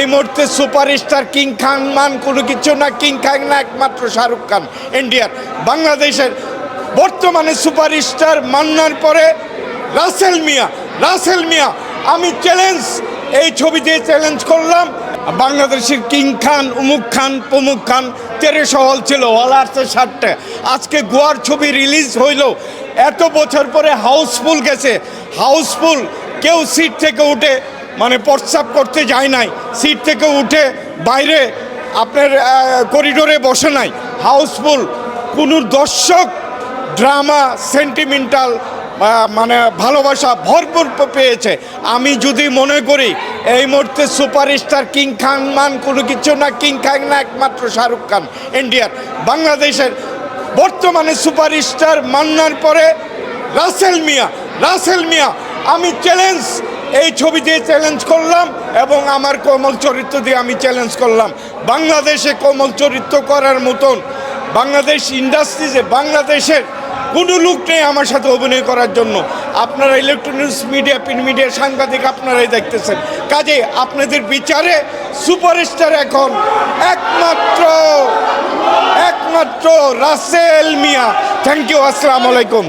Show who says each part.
Speaker 1: এই মুহূর্তে superstar king খান মান কোনো কিছু না, কিং খান না, একমাত্র শাহরুখ খান ইন্ডিয়ার বাংলাদেশের বর্তমানে সুপারস্টার মান্নার পরে রাসেল মিয়া রাসেল মিয়া, আমি চ্যালেঞ্জ এই ছবি দিয়ে চ্যালেঞ্জ করলাম। বাংলাদেশের কিং খান, উমুক খান, প্রমুখ খান তেরোশো হল ছিল হল আর্টসের ষাটটা আজকে গোয়ার ছবি রিলিজ হইল, এত বছর পরে হাউসফুল গেছে। হাউসফুল কেউ সিট থেকে উঠে মানে প্রস্রাব করতে যায় নাই। সিট থেকে উঠে বাইরে আপনার করিডোরে বসে নাই। হাউসফুল কোনো দর্শক ড্রামা সেন্টিমেন্টাল মানে ভালোবাসা ভরপুর পেয়েছে। আমি যদি মনে করি, এই মুহূর্তে সুপারস্টার কিং খান মান কোনো কিছু না কিং খান না, একমাত্র শাহরুখ খান ইন্ডিয়ার বাংলাদেশের বর্তমানে সুপারস্টার মান্নার পরে রাসেল মিয়া রাসেল মিয়া, আমি চ্যালেঞ্জ এই ছবি দিয়ে চ্যালেঞ্জ করলাম এবং আমার কোমল চরিত্র দিয়ে আমি চ্যালেঞ্জ করলাম। বাংলাদেশে কোমল চরিত্র করার মতন বাংলাদেশ ইন্ডাস্ট্রিজে বাংলাদেশের কোনো লোক নেই আমার সাথে অভিনয় করার জন্য। আপনারা ইলেকট্রনিক্স মিডিয়া প্রিন্ট মিডিয়া সাংবাদিক আপনারাই দেখতেছেন। কাজে আপনাদের বিচারে সুপারস্টার এখন একমাত্র একমাত্র রাসেল মিয়া। থ্যাংক ইউ আসসালামু আলাইকুম।